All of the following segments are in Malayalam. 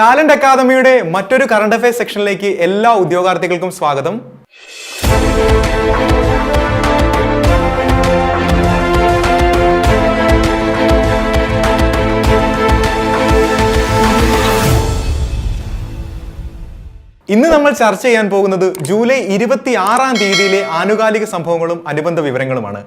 ടാലന്റ് അക്കാദമിയുടെ മറ്റൊരു കറണ്ട് അഫയേഴ്സ് സെക്ഷനിലേക്ക് എല്ലാ ഉദ്യോഗാർത്ഥികൾക്കും സ്വാഗതം. ഇന്ന് നമ്മൾ ചർച്ച ചെയ്യാൻ പോകുന്നത് ജൂലൈ ഇരുപത്തി ആറാം തീയതിയിലെ ആനുകാലിക സംഭവങ്ങളും അനുബന്ധ വിവരങ്ങളുമാണ്.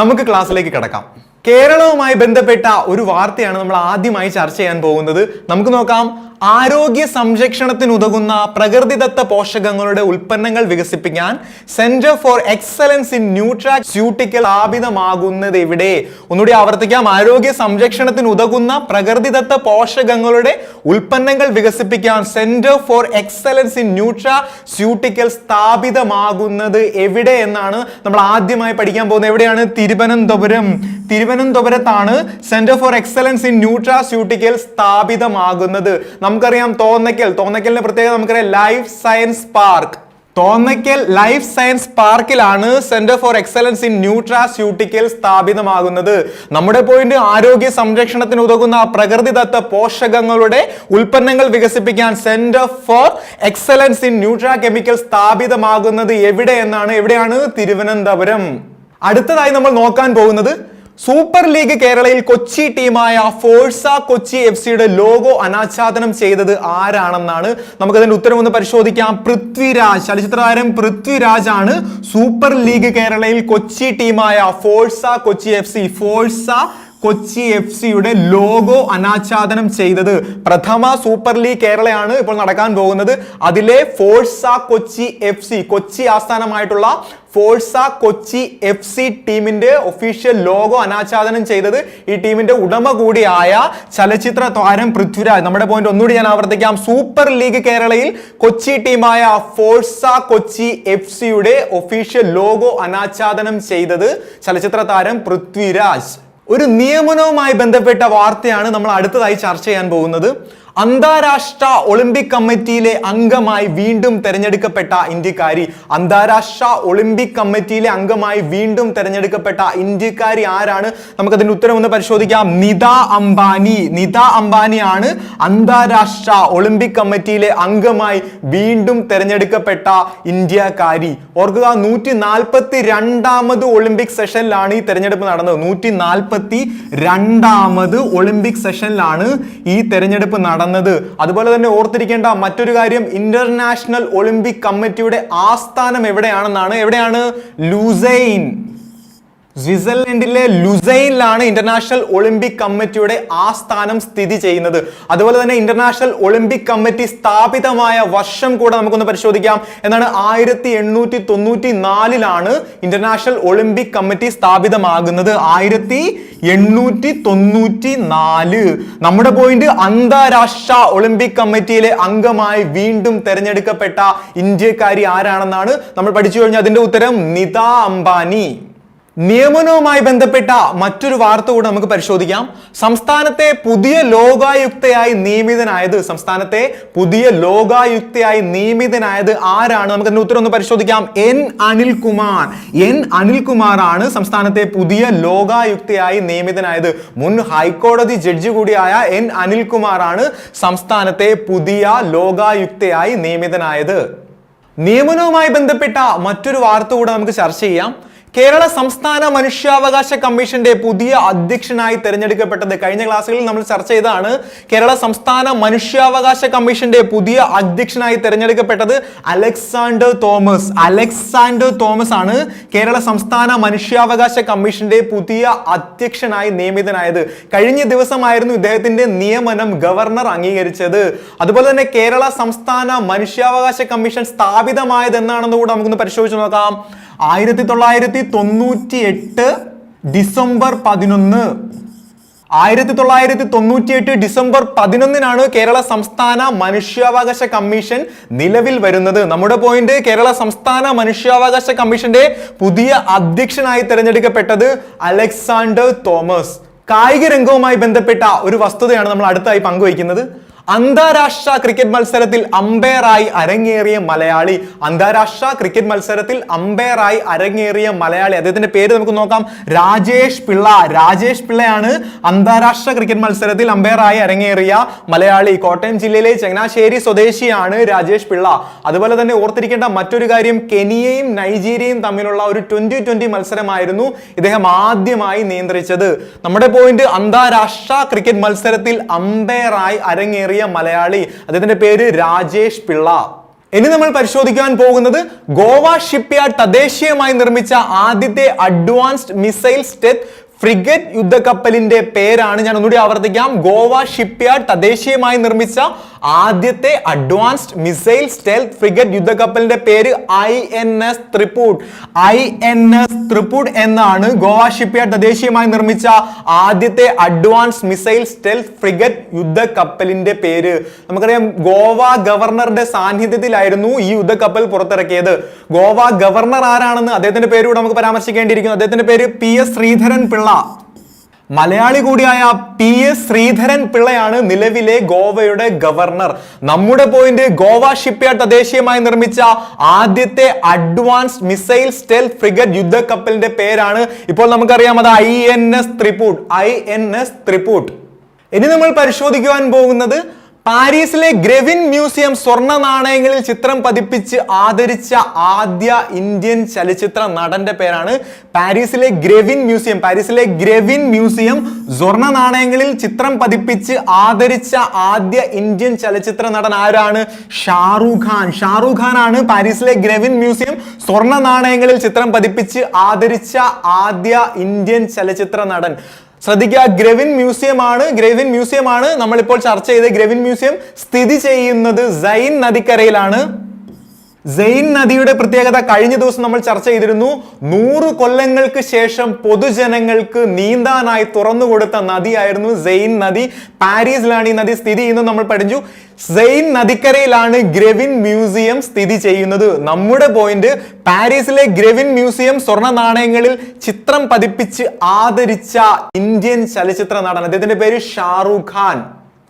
നമുക്ക് ക്ലാസ്സിലേക്ക് കിടക്കാം. കേരളവുമായി ബന്ധപ്പെട്ട ഒരു വാർത്തയാണ് നമ്മൾ ആദ്യമായി ചർച്ച ചെയ്യാൻ പോകുന്നത്. നമുക്ക് നോക്കാം. ആരോഗ്യ സംരക്ഷണത്തിന് ഉതകുന്ന പ്രകൃതിദത്ത പോഷകങ്ങളുടെ ഉൽപ്പന്നങ്ങൾ വികസിപ്പിക്കാൻ centre for excellence in nutraceutical ആപിതമാകുന്നത് എവിടെ? ഒന്നുകൂടി ആവർത്തിക്കാം. ആരോഗ്യ സംരക്ഷണത്തിന് ഉതകുന്ന പ്രകൃതിദത്ത പോഷകങ്ങളുടെ ഉൽപ്പന്നങ്ങൾ വികസിപ്പിക്കാൻ centre for excellence in nutraceutical സ്ഥാപിതമാകുന്നത് എവിടെ എന്നാണ് നമ്മൾ ആദ്യമായി പഠിക്കാൻ പോകുന്നത്. എവിടെയാണ്? തിരുവനന്തപുരം. തിരുവനന്തപുരത്താണ് centre for excellence in nutraceutical സ്ഥാപിതമാകുന്നത്. നമുക്കറിയാം തോന്നക്കൽ തോന്നക്കലിന്റെ പ്രത്യേകത നമുക്കറിയാം life science park Thonnakkal life science പാർക്കിലാണ് centre for excellence in nutraceutical സ്ഥാപിതമാകുന്നത്. നമ്മുടെ പോയിന്റ് ആരോഗ്യ സംരക്ഷണത്തിന് ഉതകുന്ന പ്രകൃതിദത്ത പോഷകങ്ങളുടെ ഉൽപ്പന്നങ്ങൾ വികസിപ്പിക്കാൻ centre for excellence in nutra chemical സ്ഥാപിതമാകുന്നത് എവിടെ എന്നാണ്? എവിടെയാണ്? തിരുവനന്തപുരം. അടുത്തതായി നമ്മൾ നോക്കാൻ പോകുന്നത് സൂപ്പർ ലീഗ് കേരളയിൽ കൊച്ചി ടീമായ ഫോഴ്സ കൊച്ചി എഫ് സിയുടെ ലോഗോ അനാച്ഛാദനം ചെയ്തത് ആരാണെന്നാണ് നമുക്കതിന്റെ ഉത്തരം ഒന്ന് പരിശോധിക്കാം. പൃഥ്വിരാജ് ചലച്ചിത്രതാരം പൃഥ്വിരാജ് ആണ് സൂപ്പർ ലീഗ് കേരളയിൽ കൊച്ചി ടീമായ Forca Kochi F C Forca Kochi F സിയുടെ ലോഗോ അനാച്ഛാദനം ചെയ്തത്. പ്രഥമ സൂപ്പർ ലീഗ് കേരളയാണ് ഇപ്പോൾ നടക്കാൻ പോകുന്നത്. അതിലെ Forca Kochi F C Kochi ആസ്ഥാനമായിട്ടുള്ള ഫോഴ്സ കൊച്ചി എഫ് സി ടീമിന്റെ ഒഫീഷ്യൽ ലോഗോ അനാച്ഛാദനം ചെയ്തത് ഈ ടീമിന്റെ ഉടമ കൂടിയായ ചലച്ചിത്ര താരം പൃഥ്വിരാജ്. നമ്മുടെ പോയിന്റ് ഒന്നുകൂടി ഞാൻ ആവർത്തിക്കാം. സൂപ്പർ ലീഗ് കേരളയിൽ കൊച്ചി ടീമായ ഫോഴ്സ കൊച്ചി എഫ് സിയുടെ ഒഫീഷ്യൽ ലോഗോ അനാച്ഛാദനം ചെയ്തത് ചലച്ചിത്ര താരം പൃഥ്വിരാജ്. ഒരു നിയമനവുമായി ബന്ധപ്പെട്ട വാർത്തയാണ് നമ്മൾ അടുത്തതായി ചർച്ച ചെയ്യാൻ പോകുന്നത്. അന്താരാഷ്ട്ര ഒളിമ്പിക് കമ്മിറ്റിയിലെ അംഗമായി വീണ്ടും തെരഞ്ഞെടുക്കപ്പെട്ട ഇന്ത്യക്കാരി. അന്താരാഷ്ട്ര ഒളിമ്പിക് കമ്മിറ്റിയിലെ അംഗമായി വീണ്ടും തെരഞ്ഞെടുക്കപ്പെട്ട ഇന്ത്യക്കാരി ആരാണ്? നമുക്കതിന്റെ ഉത്തരം ഒന്ന് പരിശോധിക്കാം. നിത അംബാനി. നിത അംബാനിയാണ് അന്താരാഷ്ട്ര ഒളിമ്പിക് കമ്മിറ്റിയിലെ അംഗമായി വീണ്ടും തെരഞ്ഞെടുക്കപ്പെട്ട ഇന്ത്യക്കാരി. ഓർക്കുക നൂറ്റി നാൽപ്പത്തി രണ്ടാമത് ഒളിമ്പിക് സെഷനിലാണ് ഈ തെരഞ്ഞെടുപ്പ് നടന്നത്. നൂറ്റി നാൽപ്പത്തി രണ്ടാമത് ഒളിമ്പിക് സെഷനിലാണ് ഈ തെരഞ്ഞെടുപ്പ് നടന്നത്. അതുപോലെ തന്നെ ഓർത്തിരിക്കേണ്ട മറ്റൊരു കാര്യം ഇന്റർനാഷണൽ ഒളിമ്പിക് കമ്മിറ്റിയുടെ ആസ്ഥാനം എവിടെയാണെന്നാണ്? എവിടെയാണ്? ലൂസൈൻ സ്വിറ്റ്സർലൻഡിലെ ലുസൈനിലാണ് ഇന്റർനാഷണൽ ഒളിമ്പിക് കമ്മിറ്റിയുടെ ആസ്ഥാനം സ്ഥിതി ചെയ്യുന്നത്. അതുപോലെ തന്നെ ഇന്റർനാഷണൽ ഒളിമ്പിക് കമ്മിറ്റി സ്ഥാപിതമായ വർഷം കൂടെ നമുക്കൊന്ന് പരിശോധിക്കാം. എന്നാണ് ആയിരത്തി എണ്ണൂറ്റി തൊണ്ണൂറ്റി നാലിലാണ് ഇന്റർനാഷണൽ ഒളിമ്പിക് കമ്മിറ്റി സ്ഥാപിതമാകുന്നത്. ആയിരത്തി എണ്ണൂറ്റി തൊണ്ണൂറ്റി നാല് നമ്മുടെ പോയിന്റ് അന്താരാഷ്ട്ര ഒളിമ്പിക് കമ്മിറ്റിയിലെ അംഗമായി വീണ്ടും തെരഞ്ഞെടുക്കപ്പെട്ട ഇന്ത്യക്കാരി ആരാണെന്നാണ് നമ്മൾ പഠിച്ചു കഴിഞ്ഞാൽ അതിന്റെ ഉത്തരം നിത അംബാനി. നിയമനവുമായി ബന്ധപ്പെട്ട മറ്റൊരു വാർത്ത കൂടെ നമുക്ക് പരിശോധിക്കാം. സംസ്ഥാനത്തെ പുതിയ ലോകായുക്തയായി നിയമിതനായത് സംസ്ഥാനത്തെ പുതിയ ലോകായുക്തയായി നിയമിതനായത് ആരാണ്? നമുക്ക് അതിന്റെ ഉത്തരം ഒന്ന് പരിശോധിക്കാം. എൻ അനിൽകുമാർ. എൻ അനിൽകുമാർ ആണ് സംസ്ഥാനത്തെ പുതിയ ലോകായുക്തയായി നിയമിതനായത്. മുൻ ഹൈക്കോടതി ജഡ്ജി കൂടിയായ എൻ അനിൽകുമാർ ആണ് സംസ്ഥാനത്തെ പുതിയ ലോകായുക്തയായി നിയമിതനായത്. നിയമനവുമായി ബന്ധപ്പെട്ട മറ്റൊരു വാർത്ത കൂടെ നമുക്ക് ചർച്ച ചെയ്യാം. കേരള സംസ്ഥാന മനുഷ്യാവകാശ കമ്മീഷന്റെ പുതിയ അധ്യക്ഷനായി തെരഞ്ഞെടുക്കപ്പെട്ടത് കഴിഞ്ഞ ക്ലാസ്സുകളിൽ നമ്മൾ ചർച്ച ചെയ്തതാണ്. കേരള സംസ്ഥാന മനുഷ്യാവകാശ കമ്മീഷന്റെ പുതിയ അധ്യക്ഷനായി തെരഞ്ഞെടുക്കപ്പെട്ടത് അലക്സാണ്ടർ തോമസ്. അലക്സാണ്ടർ തോമസ് ആണ് കേരള സംസ്ഥാന മനുഷ്യാവകാശ കമ്മീഷന്റെ പുതിയ അധ്യക്ഷനായി നിയമിതനായത്. കഴിഞ്ഞ ദിവസമായിരുന്നു ഇദ്ദേഹത്തിന്റെ നിയമനം ഗവർണർ അംഗീകരിച്ചത്. അതുപോലെ തന്നെ കേരള സംസ്ഥാന മനുഷ്യാവകാശ കമ്മീഷൻ സ്ഥാപിതമായത് എന്നാണെന്ന് കൂടെ നമുക്കൊന്ന് പരിശോധിച്ച് നോക്കാം. ആയിരത്തി തൊള്ളായിരത്തി തൊണ്ണൂറ്റി എട്ട് ഡിസംബർ പതിനൊന്ന്. ആയിരത്തി തൊള്ളായിരത്തി തൊണ്ണൂറ്റി എട്ട് ഡിസംബർ പതിനൊന്നിനാണ് കേരള സംസ്ഥാന മനുഷ്യാവകാശ കമ്മീഷൻ നിലവിൽ വരുന്നത്. നമ്മുടെ പോയിന്റ് കേരള സംസ്ഥാന മനുഷ്യാവകാശ കമ്മീഷന്റെ പുതിയ അധ്യക്ഷനായി തിരഞ്ഞെടുക്കപ്പെട്ടത് അലക്സാണ്ടർ തോമസ്. കായിക രംഗവുമായി ബന്ധപ്പെട്ട ഒരു വസ്തുതയാണ് നമ്മൾ അടുത്തായി പങ്കുവയ്ക്കുന്നത്. അന്താരാഷ്ട്ര ക്രിക്കറ്റ് മത്സരത്തിൽ അമ്പയറായി അരങ്ങേറിയ മലയാളി. അന്താരാഷ്ട്ര ക്രിക്കറ്റ് മത്സരത്തിൽ അമ്പയറായി അരങ്ങേറിയ മലയാളി. അദ്ദേഹത്തിന്റെ പേര് നമുക്ക് നോക്കാം. രാജേഷ് പിള്ള. രാജേഷ് പിള്ളയാണ് അന്താരാഷ്ട്ര ക്രിക്കറ്റ് മത്സരത്തിൽ അമ്പയറായി അരങ്ങേറിയ മലയാളി. കോട്ടയം ജില്ലയിലെ ചങ്ങനാശ്ശേരി സ്വദേശിയാണ് രാജേഷ് പിള്ള. അതുപോലെ തന്നെ ഓർത്തിരിക്കേണ്ട മറ്റൊരു കാര്യം കെനിയയും നൈജീരിയയും തമ്മിലുള്ള ഒരു ട്വന്റി ട്വന്റി മത്സരമായിരുന്നു ഇദ്ദേഹം ആദ്യമായി നിയന്ത്രിച്ചത്. നമ്മുടെ പോയിന്റ് അന്താരാഷ്ട്ര ക്രിക്കറ്റ് മത്സരത്തിൽ അമ്പയറായി അരങ്ങേറിയ മലയാളി. അദ്ദേഹത്തിന്റെ പേര് രാജേഷ് പിള്ള. ഇനി നമ്മൾ പരിശോധിക്കാൻ പോകുന്നത് ഗോവ ഷിപ്പ്യാർഡ് തദ്ദേശീയമായി നിർമ്മിച്ച ആദ്യത്തെ അഡ്വാൻസ്ഡ് മിസൈൽ സ്റ്റെത്ത് ഫ്രിഗറ്റ് യുദ്ധക്കപ്പലിന്റെ പേരാണ്. ഞാൻ ഒന്നുകൂടി ആവർത്തിക്കാം. ഗോവ ഷിപ്പ്യാർഡ് തദ്ദേശീയമായി നിർമ്മിച്ച ആദ്യത്തെ അഡ്വാൻസ്ഡ് മിസൈൽ സ്റ്റെൽത്ത് ഫ്രിഗറ്റ് യുദ്ധക്കപ്പലിന്റെ പേര് I N S Triput I N S Triput എന്നാണ് ഗോവ ഷിപ്പ്യാർഡ് തദ്ദേശീയമായി നിർമ്മിച്ച ആദ്യത്തെ അഡ്വാൻസ്ഡ് മിസൈൽ സ്റ്റെൽത്ത് ഫ്രിഗറ്റ് യുദ്ധക്കപ്പലിന്റെ പേര്. നമുക്കറിയാം ഗോവ ഗവർണറുടെ സാന്നിധ്യത്തിലായിരുന്നു ഈ യുദ്ധക്കപ്പൽ പുറത്തിറക്കിയത്. ഗോവ ഗവർണർ ആരാണെന്ന് അദ്ദേഹത്തിന്റെ പേര് നമുക്ക് പരാമർശിക്കേണ്ടിയിരിക്കുന്നു. അദ്ദേഹത്തിന്റെ പേര് പി എസ് ശ്രീധരൻ പിള്ള മലയാളി കൂടിയായ പി എസ് ശ്രീധരൻ പിള്ളയാണ് നിലവിലെ ഗോവയുടെ ഗവർണർ. നമ്മുടെ പോയിന്റ് ഗോവ ഷിപ്പ്യാർഡ് തദ്ദേശീയമായി നിർമ്മിച്ച ആദ്യത്തെ അഡ്വാൻസ്ഡ് മിസൈൽ സ്റ്റെൽ ഫ്രിഗറ്റ് യുദ്ധക്കപ്പലിന്റെ പേരാണ്. ഇപ്പോൾ നമുക്കറിയാം അത് I N S Triput. I N S Triput. ഇനി നമ്മൾ പരിശോധിക്കുവാൻ പോകുന്നത് പാരീസിലെ ഗ്രെവിൻ മ്യൂസിയം സ്വർണ നാണയങ്ങളിൽ ചിത്രം പതിപ്പിച്ച് ആദരിച്ച ആദ്യ ഇന്ത്യൻ ചലച്ചിത്ര നടന്റെ പേരാണ് പാരീസിലെ ഗ്രെവിൻ മ്യൂസിയം. പാരീസിലെ ഗ്രെവിൻ മ്യൂസിയം സ്വർണ നാണയങ്ങളിൽ ചിത്രം പതിപ്പിച്ച് ആദരിച്ച ആദ്യ ഇന്ത്യൻ ചലച്ചിത്ര നടൻ ആരാണ്? ഷാറൂഖ് ഖാൻ. ഷാറൂഖ് ഖാൻ ആണ് പാരീസിലെ ഗ്രെവിൻ മ്യൂസിയം സ്വർണ നാണയങ്ങളിൽ ചിത്രം പതിപ്പിച്ച് ആദരിച്ച ആദ്യ ഇന്ത്യൻ ചലച്ചിത്ര നടൻ. ശ്രദ്ധിക്കുക ഗ്രെവിൻ മ്യൂസിയം ആണ് ഗ്രവിൻ മ്യൂസിയം ആണ് നമ്മളിപ്പോൾ ചർച്ച ചെയ്ത ഗ്രെവിൻ മ്യൂസിയം സ്ഥിതി ചെയ്യുന്നത് സൈൻ നദിക്കരയിലാണ്. സെയിൻ നദിയുടെ പ്രത്യേകത കഴിഞ്ഞ ദിവസം നമ്മൾ ചർച്ച ചെയ്തിരുന്നു. നൂറ് കൊല്ലങ്ങൾക്ക് ശേഷം പൊതുജനങ്ങൾക്ക് നീന്താനായി തുറന്നു കൊടുത്ത നദിയായിരുന്നു സെയിൻ നദി. പാരീസിലാണ് ഈ നദി സ്ഥിതി ചെയ്യുന്നത് നമ്മൾ പഠിച്ചു. സെയിൻ നദിക്കരയിലാണ് ഗ്രെവിൻ മ്യൂസിയം സ്ഥിതി ചെയ്യുന്നത്. നമ്മുടെ പോയിന്റ് പാരീസിലെ ഗ്രെവിൻ മ്യൂസിയം സ്വർണ നാണയങ്ങളിൽ ചിത്രം പതിപ്പിച്ച് ആദരിച്ച ഇന്ത്യൻ ചലച്ചിത്ര നടൻ. അദ്ദേഹത്തിന്റെ പേര് ഷാറൂഖ് ഖാൻ.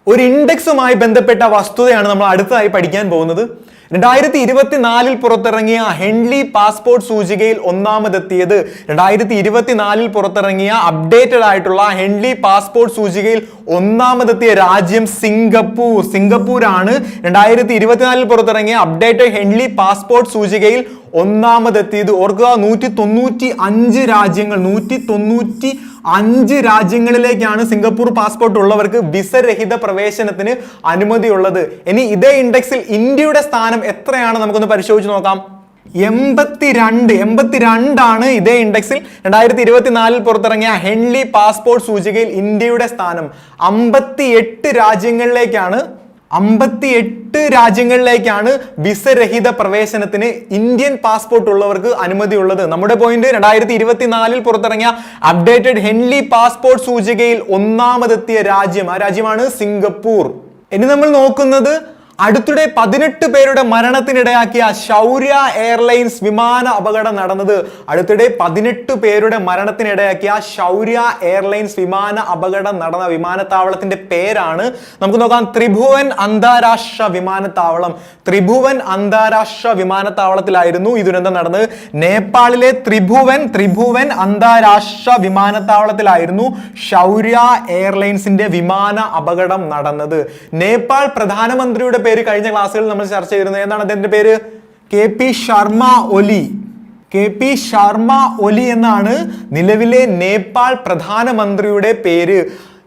ഒരു ഇൻഡെക്സുമായി ബന്ധപ്പെട്ട വസ്തുതയാണ് നമ്മൾ അടുത്തതായി പഠിക്കാൻ പോകുന്നത്. രണ്ടായിരത്തി ഇരുപത്തിനാലിൽ പുറത്തിറങ്ങിയ ഹെൻലി പാസ്പോർട്ട് സൂചികയിൽ ഒന്നാമതെത്തിയത്. രണ്ടായിരത്തി ഇരുപത്തിനാലിൽ പുറത്തിറങ്ങിയ അപ്ഡേറ്റഡ് ആയിട്ടുള്ള ഹെൻലി പാസ്പോർട്ട് സൂചികയിൽ ഒന്നാമതെത്തിയ രാജ്യം സിംഗപ്പൂർ. സിംഗപ്പൂരാണ് രണ്ടായിരത്തി ഇരുപത്തിനാലിൽ പുറത്തിറങ്ങിയ അപ്ഡേറ്റഡ് ഹെൻലി പാസ്പോർട്ട് സൂചികയിൽ ഒന്നാമതെത്തിയത്. ഓർക്കുക നൂറ്റി തൊണ്ണൂറ്റി അഞ്ച് രാജ്യങ്ങൾ നൂറ്റി തൊണ്ണൂറ്റി അഞ്ച് രാജ്യങ്ങളിലേക്കാണ് സിംഗപ്പൂർ പാസ്പോർട്ട് ഉള്ളവർക്ക് വിസരഹിത പ്രവേശനത്തിന് അനുമതിയുള്ളത്. ഇനി ഇതേ ഇൻഡെക്സിൽ ഇന്ത്യയുടെ സ്ഥാനം എത്രയാണ് നമുക്കൊന്ന് പരിശോധിച്ച് നോക്കാം. എൺപത്തിരണ്ട് എൺപത്തിരണ്ടാണ് ഇതേ ഇൻഡെക്സിൽ. രണ്ടായിരത്തി ഇരുപത്തിനാലിൽ പുറത്തിറങ്ങിയ ഹെൻലി പാസ്പോർട്ട് സൂചികയിൽ ഇന്ത്യയുടെ സ്ഥാനം. അമ്പത്തി എട്ട് രാജ്യങ്ങളിലേക്കാണ് അമ്പത്തി എട്ട് രാജ്യങ്ങളിലേക്കാണ് വിസരഹിത പ്രവേശനത്തിന് ഇന്ത്യൻ പാസ്പോർട്ട് ഉള്ളവർക്ക് അനുമതിയുള്ളത്. നമ്മുടെ പോയിന്റ് രണ്ടായിരത്തി ഇരുപത്തിനാലിൽ പുറത്തിറങ്ങിയ അപ്ഡേറ്റഡ് ഹെൻലി പാസ്പോർട്ട് സൂചികയിൽ ഒന്നാമതെത്തിയ രാജ്യം ആ രാജ്യമാണ് സിംഗപ്പൂർ. ഇനി നമ്മൾ നോക്കുന്നത് അടുത്തിടെ പതിനെട്ട് പേരുടെ മരണത്തിനിടയാക്കിയ ശൗര്യ എയർലൈൻസ് വിമാന അപകടം നടന്നത് അടുത്തിടെ പതിനെട്ട് പേരുടെ മരണത്തിനിടയാക്കിയ ശൗര്യ എയർലൈൻസ് വിമാന അപകടം നടന്ന വിമാനത്താവളത്തിന്റെ പേരാണ്. നമുക്ക് നോക്കാം. ത്രിഭുവൻ അന്താരാഷ്ട്ര വിമാനത്താവളം. ത്രിഭുവൻ അന്താരാഷ്ട്ര വിമാനത്താവളത്തിലായിരുന്നു ഈ ദുരന്തം നടന്നത്. നേപ്പാളിലെ ത്രിഭുവൻ ത്രിഭുവൻ അന്താരാഷ്ട്ര വിമാനത്താവളത്തിലായിരുന്നു ശൗര്യ എയർലൈൻസിന്റെ വിമാന അപകടം നടന്നത്. നേപ്പാൾ പ്രധാനമന്ത്രിയുടെ പേര് കഴിഞ്ഞ ക്ലാസ്സുകളിൽ നമ്മൾ ചർച്ച ചെയ്തിരുന്നത് എന്താണ് അദ്ദേഹത്തിന്റെ പേര്? K P Sharma Oli. K P Sharma Oli എന്നാണ് നിലവിലെ നേപ്പാൾ പ്രധാനമന്ത്രിയുടെ പേര്.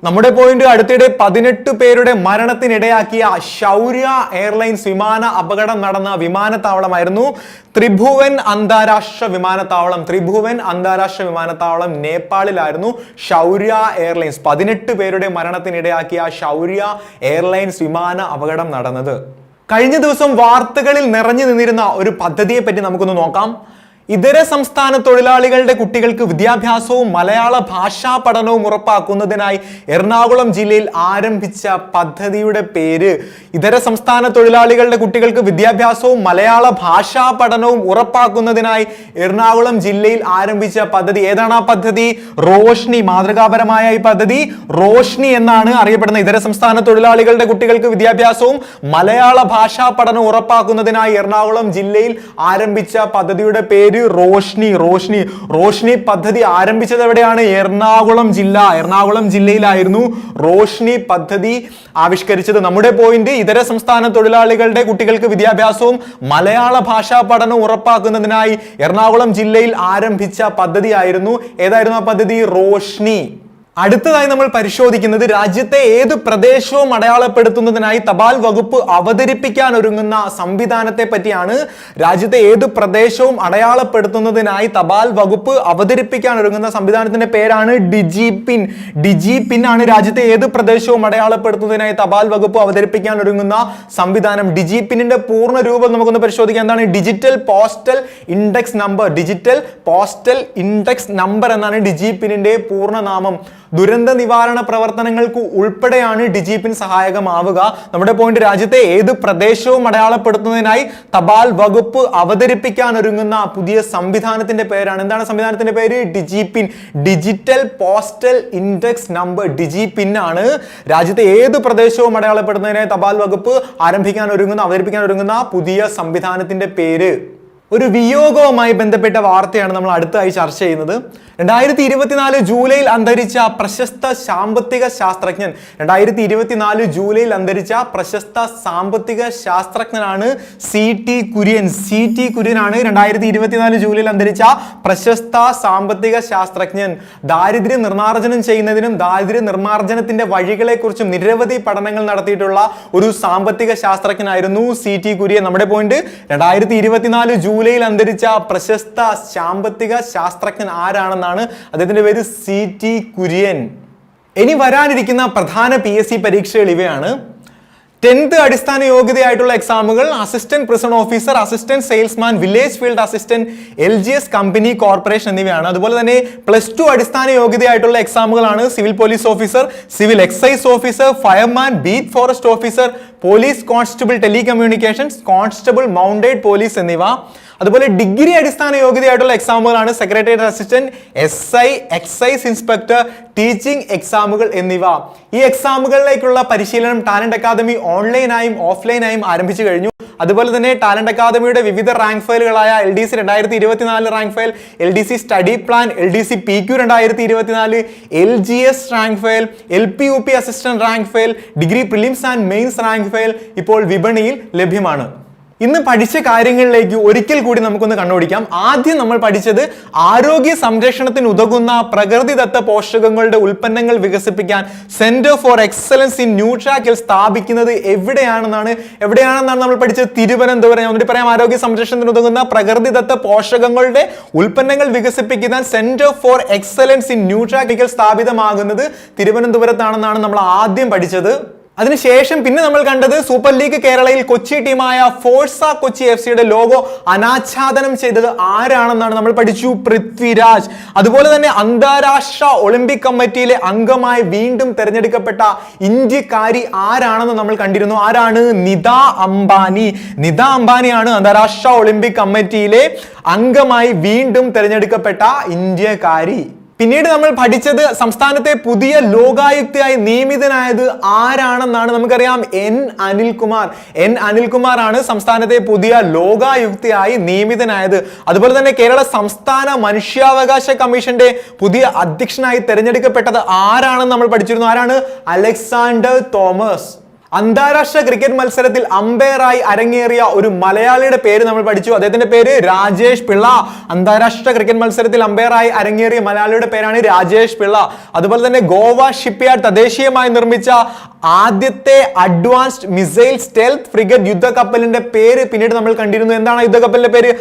നമ്മുടെ പോയിന്റ് അടുത്തിടെ പതിനെട്ട് പേരുടെ മരണത്തിനിടയാക്കിയ ശൗര്യ എയർലൈൻസ് വിമാന അപകടം നടന്ന വിമാനത്താവളമായിരുന്നു ത്രിഭുവൻ അന്താരാഷ്ട്ര വിമാനത്താവളം. ത്രിഭുവൻ അന്താരാഷ്ട്ര വിമാനത്താവളം നേപ്പാളിലായിരുന്നു ശൗര്യ എയർലൈൻസ്. പതിനെട്ട് പേരുടെ മരണത്തിനിടയാക്കിയ ശൗര്യ എയർലൈൻസ് വിമാന അപകടം നടന്നത്. കഴിഞ്ഞ ദിവസം വാർത്തകളിൽ നിറഞ്ഞു നിന്നിരുന്ന ഒരു പദ്ധതിയെ പറ്റി നമുക്കൊന്ന് നോക്കാം. ഇതര സംസ്ഥാന തൊഴിലാളികളുടെ കുട്ടികൾക്ക് വിദ്യാഭ്യാസവും മലയാള ഭാഷാ പഠനവും ഉറപ്പാക്കുന്നതിനായി എറണാകുളം ജില്ലയിൽ ആരംഭിച്ച പദ്ധതിയുടെ പേര്. ഇതര സംസ്ഥാന തൊഴിലാളികളുടെ കുട്ടികൾക്ക് വിദ്യാഭ്യാസവും മലയാള ഭാഷാ പഠനവും ഉറപ്പാക്കുന്നതിനായി എറണാകുളം ജില്ലയിൽ ആരംഭിച്ച പദ്ധതി. ഏതാണ് ആ പദ്ധതി? റോഷ്നി മാതൃകാപരമായ ഈ പദ്ധതി. റോഷ്നി എന്നാണ് അറിയപ്പെടുന്ന ഇതര സംസ്ഥാന തൊഴിലാളികളുടെ കുട്ടികൾക്ക് വിദ്യാഭ്യാസവും മലയാള ഭാഷാ പഠനം ഉറപ്പാക്കുന്നതിനായി എറണാകുളം ജില്ലയിൽ ആരംഭിച്ച പദ്ധതിയുടെ പേര് റോഷ്നി റോഷ്നി. റോഷ്നി പദ്ധതി ആരംഭിച്ചത് എവിടെയാണ്? എറണാകുളം ജില്ല. എറണാകുളം ജില്ലയിലായിരുന്നു റോഷ്നി പദ്ധതി ആവിഷ്കരിച്ചത്. നമ്മുടെ പോയിന്റ് ഇതര സംസ്ഥാന തൊഴിലാളികളുടെ കുട്ടികൾക്ക് വിദ്യാഭ്യാസവും മലയാള ഭാഷാ പഠനവും ഉറപ്പാക്കുന്നതിനായി എറണാകുളം ജില്ലയിൽ ആരംഭിച്ച പദ്ധതിയായിരുന്നു. ഏതായിരുന്നു ആ പദ്ധതി? റോഷ്നി. അടുത്തതായി നമ്മൾ പരിശോധിക്കുന്നത് രാജ്യത്തെ ഏത് പ്രദേശവും അടയാളപ്പെടുത്തുന്നതിനായി തപാൽ വകുപ്പ് അവതരിപ്പിക്കാൻ ഒരുങ്ങുന്ന സംവിധാനത്തെ പറ്റിയാണ് രാജ്യത്തെ ഏത് പ്രദേശവും അടയാളപ്പെടുത്തുന്നതിനായി തപാൽ വകുപ്പ് അവതരിപ്പിക്കാൻ ഒരുങ്ങുന്ന സംവിധാനത്തിന്റെ പേരാണ് ഡിജിപിൻ. ഡിജിപിൻ ഡിജി പിൻ ആണ് രാജ്യത്തെ ഏത് പ്രദേശവും അടയാളപ്പെടുത്തുന്നതിനായി തപാൽ വകുപ്പ് അവതരിപ്പിക്കാൻ ഒരുങ്ങുന്ന സംവിധാനം. ഡിജി പിന്നിന്റെ പൂർണ രൂപം നമുക്കൊന്ന് പരിശോധിക്കാം. എന്താണ്? Digital postal index number. Digital postal index number എന്നാണ് ഡിജി പിന്നിന്റെ പൂർണനാമം ദുരന്ത നിവാരണ പ്രവർത്തനങ്ങൾക്ക് ഉൾപ്പെടെയാണ് ഡിജിപിൻ സഹായകമാവുക. നമ്മുടെ പോയിന്റ് രാജ്യത്തെ ഏത് പ്രദേശവും അടയാളപ്പെടുത്തുന്നതിനായി തപാൽ വകുപ്പ് അവതരിപ്പിക്കാൻ ഒരുങ്ങുന്ന പുതിയ സംവിധാനത്തിന്റെ പേരാണ്. എന്താണ് സംവിധാനത്തിന്റെ പേര്? DIGIPIN. Digital postal index number DIGIPIN ആണ്. രാജ്യത്തെ ഏത് പ്രദേശവും അടയാളപ്പെടുത്തുന്നതിനായി തപാൽ വകുപ്പ് ആരംഭിക്കാൻ ഒരുങ്ങുന്ന അവതരിപ്പിക്കാൻ ഒരുങ്ങുന്ന പുതിയ സംവിധാനത്തിന്റെ പേര്. ഒരു വിയോഗവുമായി ബന്ധപ്പെട്ട വാർത്തയാണ് നമ്മൾ അടുത്തായി ചർച്ച ചെയ്യുന്നത്. രണ്ടായിരത്തി ഇരുപത്തിനാല് ജൂലൈയിൽ അന്തരിച്ച പ്രശസ്ത സാമ്പത്തിക ശാസ്ത്രജ്ഞൻ രണ്ടായിരത്തി ഇരുപത്തിനാല് ജൂലൈയിൽ അന്തരിച്ച പ്രശസ്ത സാമ്പത്തിക ശാസ്ത്രജ്ഞനാണ് C T Kurian. C T കുര്യനാണ് രണ്ടായിരത്തി ഇരുപത്തിനാല് ജൂലൈയിൽ അന്തരിച്ച പ്രശസ്ത സാമ്പത്തിക ശാസ്ത്രജ്ഞൻ. ദാരിദ്ര്യ നിർമ്മാർജനം ചെയ്യുന്നതിനും ദാരിദ്ര്യ നിർമ്മാർജനത്തിന്റെ വഴികളെക്കുറിച്ചും നിരവധി പഠനങ്ങൾ നടത്തിയിട്ടുള്ള ഒരു സാമ്പത്തിക ശാസ്ത്രജ്ഞനായിരുന്നു സി ടി കുര്യൻ. നമ്മുടെ പോയിന്റ് രണ്ടായിരത്തി ഇരുപത്തിനാല് ജൂലൈയിൽ അന്തരിച്ച പ്രശസ്ത സാമ്പത്തിക ശാസ്ത്രജ്ഞൻ ആരാണെന്നാണ് അദ്ദേഹത്തിന്റെ പേര് സി ടി കുര്യൻ. ഇനി വരാനിരിക്കുന്ന പ്രധാന പി എസ് സി പരീക്ഷകൾ ഇവയാണ്. ടെൻത്ത് അടിസ്ഥാന യോഗ്യതയായിട്ടുള്ള എക്സാമുകൾ assistant prison officer assistant salesman village field assistant L G S company corporation എന്നിവയാണ്. അതുപോലെ തന്നെ പ്ലസ് ടു അടിസ്ഥാന യോഗ്യതയായിട്ടുള്ള എക്സാമുകളാണ് civil police officer civil excise officer fireman beat forest officer police constable telecommunications constable mounted police എന്നിവ. അതുപോലെ ഡിഗ്രി അടിസ്ഥാന യോഗ്യതയായിട്ടുള്ള എക്സാമുകളാണ് secretariat assistant S I excise inspector teaching എക്സാമുകൾ എന്നിവ. ഈ എക്സാമുകളിലേക്കുള്ള പരിശീലനം ടാലന്റ് അക്കാദമി ഓൺലൈനായും ഓഫ്ലൈനായും ആരംഭിച്ചു കഴിഞ്ഞു. അതുപോലെ തന്നെ ടാലന്റ് അക്കാദമിയുടെ വിവിധ റാങ്ക് ഫയലുകളായ എൽ ഡി സി രണ്ടായിരത്തി ഇരുപത്തിനാല് rank file L D C study plan L D C P Q രണ്ടായിരത്തി ഇരുപത്തിനാല് L G S rank file L P U P assistant rank file degree prelims and mains rank file ഇപ്പോൾ വിപണിയിൽ ലഭ്യമാണ്. ഇന്ന് പഠിച്ച കാര്യങ്ങളിലേക്ക് ഒരിക്കൽ കൂടി നമുക്കൊന്ന് കണ്ടുപിടിക്കാം ആദ്യം നമ്മൾ പഠിച്ചത് ആരോഗ്യ സംരക്ഷണത്തിന് ഉതകുന്ന പ്രകൃതിദത്ത പോഷകങ്ങളുടെ ഉൽപ്പന്നങ്ങൾ വികസിപ്പിക്കാൻ സെന്റർ ഫോർ എക്സലൻസ് ഇൻ ന്യൂട്രാക്കിൽ സ്ഥാപിക്കുന്നത് എവിടെയാണെന്നാണ് എവിടെയാണെന്നാണ് നമ്മൾ പഠിച്ചത്? തിരുവനന്തപുരം. എന്നിട്ട് പറയാം ആരോഗ്യ സംരക്ഷണത്തിന് ഉതകുന്ന പ്രകൃതിദത്ത പോഷകങ്ങളുടെ ഉൽപ്പന്നങ്ങൾ വികസിപ്പിക്കുന്ന സെന്റർ ഫോർ എക്സലൻസ് ഇൻ ന്യൂട്രാക്കിൽ സ്ഥാപിതമാകുന്നത് തിരുവനന്തപുരത്താണെന്നാണ് നമ്മൾ ആദ്യം പഠിച്ചത്. അതിനുശേഷം പിന്നെ നമ്മൾ കണ്ടത് സൂപ്പർ ലീഗ് കേരളയിൽ കൊച്ചി ടീമായ ഫോഴ്സ കൊച്ചി എഫ് സിയുടെ ലോഗോ അനാച്ഛാദനം ചെയ്തത് ആരാണെന്നാണ് നമ്മൾ പഠിച്ചു? പൃഥ്വിരാജ്. അതുപോലെ തന്നെ അന്താരാഷ്ട്ര ഒളിമ്പിക് കമ്മിറ്റിയിലെ അംഗമായി വീണ്ടും തെരഞ്ഞെടുക്കപ്പെട്ട ഇന്ത്യക്കാരി ആരാണെന്ന് നമ്മൾ കണ്ടിരുന്നു. ആരാണ്? നിത അംബാനി. നിത അംബാനിയാണ് അന്താരാഷ്ട്ര ഒളിമ്പിക് കമ്മിറ്റിയിലെ അംഗമായി വീണ്ടും തെരഞ്ഞെടുക്കപ്പെട്ട ഇന്ത്യക്കാരി. പിന്നീട് നമ്മൾ പഠിച്ചത് സംസ്ഥാനത്തെ പുതിയ ലോകായുക്തയായി നിയമിതനായത് ആരാണെന്നാണ് നമുക്കറിയാം. എൻ അനിൽകുമാർ. എൻ അനിൽകുമാർ ആണ് സംസ്ഥാനത്തെ പുതിയ ലോകായുക്തയായി നിയമിതനായത്. അതുപോലെ തന്നെ കേരള സംസ്ഥാന മനുഷ്യാവകാശ കമ്മീഷന്റെ പുതിയ അധ്യക്ഷനായി തെരഞ്ഞെടുക്കപ്പെട്ടത് ആരാണെന്ന് നമ്മൾ പഠിച്ചിരുന്നു. ആരാണ്? Alexander Thomas. അന്താരാഷ്ട്ര ക്രിക്കറ്റ് മത്സരത്തിൽ അമ്പയറായി അരങ്ങേറിയ ഒരു മലയാളിയുടെ പേര് നമ്മൾ പഠിച്ചു. അദ്ദേഹത്തിന്റെ പേര് രാജേഷ് പിള്ള. അന്താരാഷ്ട്ര ക്രിക്കറ്റ് മത്സരത്തിൽ അമ്പയറായി അരങ്ങേറിയ മലയാളിയുടെ പേരാണ് രാജേഷ് പിള്ള. അതുപോലെ തന്നെ ഗോവ ഷിപ്പ്യാർഡ് തദ്ദേശീയമായി നിർമ്മിച്ച ആദ്യത്തെ അഡ്വാൻസ്ഡ് മിസൈൽ സ്റ്റെൽത്ത് ഫ്രിഗറ്റ് യുദ്ധക്കപ്പലിന്റെ പേര് പിന്നീട് നമ്മൾ കണ്ടിരുന്നു. എന്താണ് യുദ്ധക്കപ്പലിന്റെ പേര്?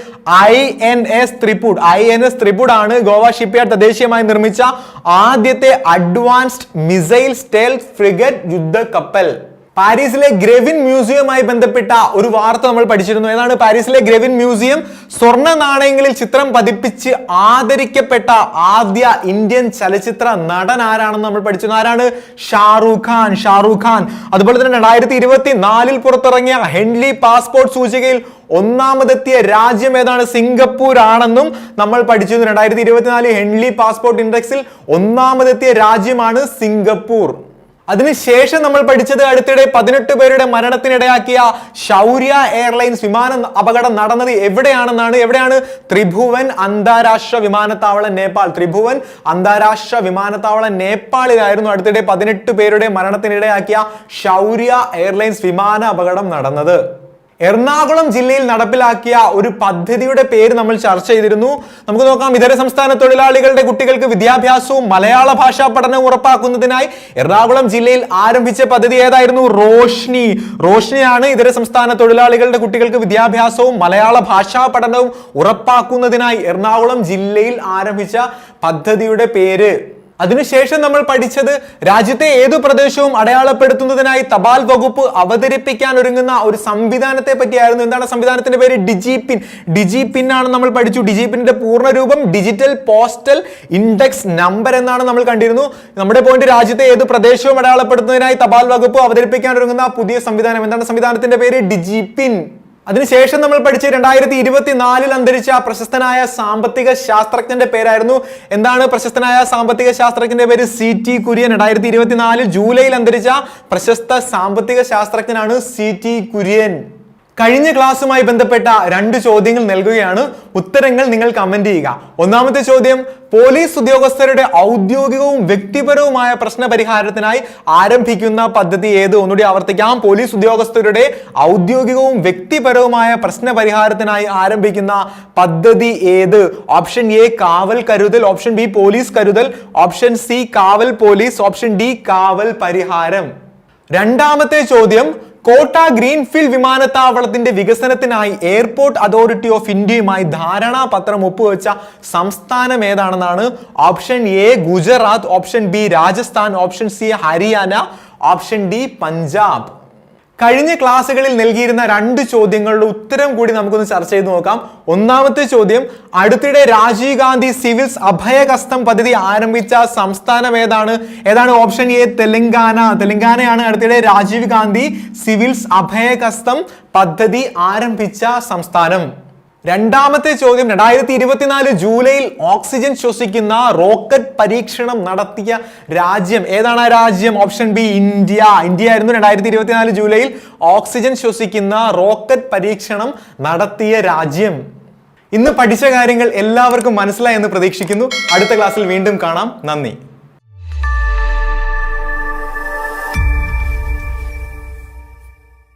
I N S Triput I N S Triput ആണ് ഗോവ ഷിപ്പ്യാർഡ് തദ്ദേശീയമായി നിർമ്മിച്ച ആദ്യത്തെ അഡ്വാൻസ്ഡ് മിസൈൽ സ്റ്റെൽത്ത് ഫ്രിഗറ്റ് യുദ്ധക്കപ്പൽ. പാരീസിലെ ഗ്രെവിൻ മ്യൂസിയവുമായി ബന്ധപ്പെട്ട ഒരു വാർത്ത നമ്മൾ പഠിച്ചിരുന്നു. ഏതാണ്? പാരീസിലെ ഗ്രെവിൻ മ്യൂസിയം സ്വർണ നാണയങ്ങളിൽ ചിത്രം പതിപ്പിച്ച് ആദരിക്കപ്പെട്ട ആദ്യ ഇന്ത്യൻ ചലച്ചിത്ര നടൻ ആരാണെന്ന് നമ്മൾ പഠിച്ചിരുന്നു. ആരാണ്? ഷാറൂഖ് ഖാൻ. ഷാറൂഖ് ഖാൻ. അതുപോലെ തന്നെ രണ്ടായിരത്തി ഇരുപത്തി നാലിൽ പുറത്തിറങ്ങിയ ഹെൻലി പാസ്പോർട്ട് സൂചികയിൽ ഒന്നാമതെത്തിയ രാജ്യം ഏതാണ്? സിംഗപ്പൂർ ആണെന്നും നമ്മൾ പഠിച്ചിരുന്നു. രണ്ടായിരത്തി ഇരുപത്തിനാല് ഹെൻലി പാസ്പോർട്ട് ഇൻഡെക്സിൽ ഒന്നാമതെത്തിയ രാജ്യമാണ് സിംഗപ്പൂർ. അതിനുശേഷം നമ്മൾ പഠിച്ചത് അടുത്തിടെ പതിനെട്ട് പേരുടെ മരണത്തിനിടയാക്കിയ ശൗര്യ എയർലൈൻസ് വിമാന അപകടം നടന്നത് എവിടെയാണെന്നാണ് എവിടെയാണ്? ത്രിഭുവൻ അന്താരാഷ്ട്ര വിമാനത്താവളം നേപ്പാൾ. ത്രിഭുവൻ അന്താരാഷ്ട്ര വിമാനത്താവളം നേപ്പാളിലായിരുന്നു അടുത്തിടെ പതിനെട്ട് പേരുടെ മരണത്തിനിടയാക്കിയ ശൗര്യ എയർലൈൻസ് വിമാന അപകടം നടന്നത്. എറണാകുളം ജില്ലയിൽ നടപ്പിലാക്കിയ ഒരു പദ്ധതിയുടെ പേര് നമ്മൾ ചർച്ച ചെയ്തിരുന്നു. നമുക്ക് നോക്കാം ഇതര സംസ്ഥാന തൊഴിലാളികളുടെ കുട്ടികൾക്ക് വിദ്യാഭ്യാസവും മലയാള ഭാഷാ പഠനവും ഉറപ്പാക്കുന്നതിനായി എറണാകുളം ജില്ലയിൽ ആരംഭിച്ച പദ്ധതി ഏതായിരുന്നു? റോഷ്നി. റോഷ്നിയാണ് ഇതര സംസ്ഥാന തൊഴിലാളികളുടെ കുട്ടികൾക്ക് വിദ്യാഭ്യാസവും മലയാള ഭാഷാ പഠനവും ഉറപ്പാക്കുന്നതിനായി എറണാകുളം ജില്ലയിൽ ആരംഭിച്ച പദ്ധതിയുടെ പേര്. അതിനുശേഷം നമ്മൾ പഠിച്ചത് രാജ്യത്തെ ഏതു പ്രദേശവും അടയാളപ്പെടുത്തുന്നതിനായി തപാൽ വകുപ്പ് അവതരിപ്പിക്കാൻ ഒരുങ്ങുന്ന ഒരു സംവിധാനത്തെ പറ്റിയായിരുന്നു. എന്താണ് സംവിധാനത്തിന്റെ പേര്? ഡിജിപിൻ. ഡിജിപിൻ ആണ് നമ്മൾ പഠിച്ചു. ഡിജിപിന്റെ പൂർണരൂപം ഡിജിറ്റൽ പോസ്റ്റൽ ഇൻഡെക്സ് നമ്പർ എന്നാണ് നമ്മൾ കണ്ടിരുന്നു. നമ്മുടെ പോയിന്റ് രാജ്യത്തെ ഏത് പ്രദേശവും അടയാളപ്പെടുത്തുന്നതിനായി തപാൽ വകുപ്പ് അവതരിപ്പിക്കാൻ ഒരുങ്ങുന്ന പുതിയ സംവിധാനം. എന്താണ് സംവിധാനത്തിന്റെ പേര്? ഡിജിപിൻ. അതിനുശേഷം നമ്മൾ പഠിച്ച രണ്ടായിരത്തി ഇരുപത്തിനാലിൽ അന്തരിച്ച പ്രശസ്തനായ സാമ്പത്തിക ശാസ്ത്രജ്ഞന്റെ പേരായിരുന്നു. എന്താണ് പ്രശസ്തനായ സാമ്പത്തിക ശാസ്ത്രജ്ഞന്റെ പേര്? C T Kurian. രണ്ടായിരത്തി ഇരുപത്തിനാലിൽ ജൂലൈയിൽ അന്തരിച്ച പ്രശസ്ത സാമ്പത്തിക ശാസ്ത്രജ്ഞനാണ് സി ടി കുര്യൻ. കഴിഞ്ഞ ക്ലാസ്സുമായി ബന്ധപ്പെട്ട രണ്ട് ചോദ്യങ്ങൾ നൽകുകയാണ്. ഉത്തരങ്ങൾ നിങ്ങൾ കമന്റ് ചെയ്യുക. ഒന്നാമത്തെ ചോദ്യം പോലീസ് ഉദ്യോഗസ്ഥരുടെ ഔദ്യോഗികവും വ്യക്തിപരവുമായ പ്രശ്ന പരിഹാരത്തിനായി ആരംഭിക്കുന്ന പദ്ധതി ഏത്? ഒന്നുകൂടി ആവർത്തിക്കാം. പോലീസ് ഉദ്യോഗസ്ഥരുടെ ഔദ്യോഗികവും വ്യക്തിപരവുമായ പ്രശ്ന പരിഹാരത്തിനായി ആരംഭിക്കുന്ന പദ്ധതി ഏത്? ഓപ്ഷൻ എ കാവൽ കരുതൽ. ഓപ്ഷൻ ബി പോലീസ് കരുതൽ. ഓപ്ഷൻ സി കാവൽ പോലീസ്. ഓപ്ഷൻ ഡി കാവൽ പരിഹാരം. രണ്ടാമത്തെ ചോദ്യം കോട്ട ഗ്രീൻഫീൽഡ് വിമാനത്താവളത്തിന്റെ വികസനത്തിനായി എയർപോർട്ട് അതോറിറ്റി ഓഫ് ഇന്ത്യയുമായി ധാരണാപത്രം ഒപ്പുവെച്ച സംസ്ഥാനം ഏതാണെന്നാണ് option A Gujarat option B Rajasthan option C Haryana option D Punjab. കഴിഞ്ഞ ക്ലാസ്സുകളിൽ നൽകിയിരുന്ന രണ്ട് ചോദ്യങ്ങളുടെ ഉത്തരം കൂടി നമുക്കൊന്ന് ചർച്ച ചെയ്ത് നോക്കാം. ഒന്നാമത്തെ ചോദ്യം അടുത്തിടെ രാജീവ് ഗാന്ധി സിവിൽസ് അഭയകസ്തം പദ്ധതി ആരംഭിച്ച സംസ്ഥാനം ഏതാണ്? ഏതാണ് ഓപ്ഷൻ എ തെലങ്കാന. തെലങ്കാനയാണ് അടുത്തിടെ രാജീവ് ഗാന്ധി സിവിൽസ് അഭയകസ്തം പദ്ധതി ആരംഭിച്ച സംസ്ഥാനം. രണ്ടാമത്തെ ചോദ്യം രണ്ടായിരത്തി ഇരുപത്തിനാല് ജൂലൈയിൽ ഓക്സിജൻ ശ്വസിക്കുന്ന റോക്കറ്റ് പരീക്ഷണം നടത്തിയ രാജ്യം. ഏതാണ് ആ രാജ്യം? Option B India. ഇന്ത്യ ആയിരുന്നു രണ്ടായിരത്തി ഇരുപത്തിനാല് ജൂലൈയിൽ ഓക്സിജൻ ശ്വസിക്കുന്ന റോക്കറ്റ് പരീക്ഷണം നടത്തിയ രാജ്യം. ഇന്ന് പഠിച്ച കാര്യങ്ങൾ എല്ലാവർക്കും മനസ്സിലായെന്ന് പ്രതീക്ഷിക്കുന്നു. അടുത്ത ക്ലാസ്സിൽ വീണ്ടും കാണാം. നന്ദി.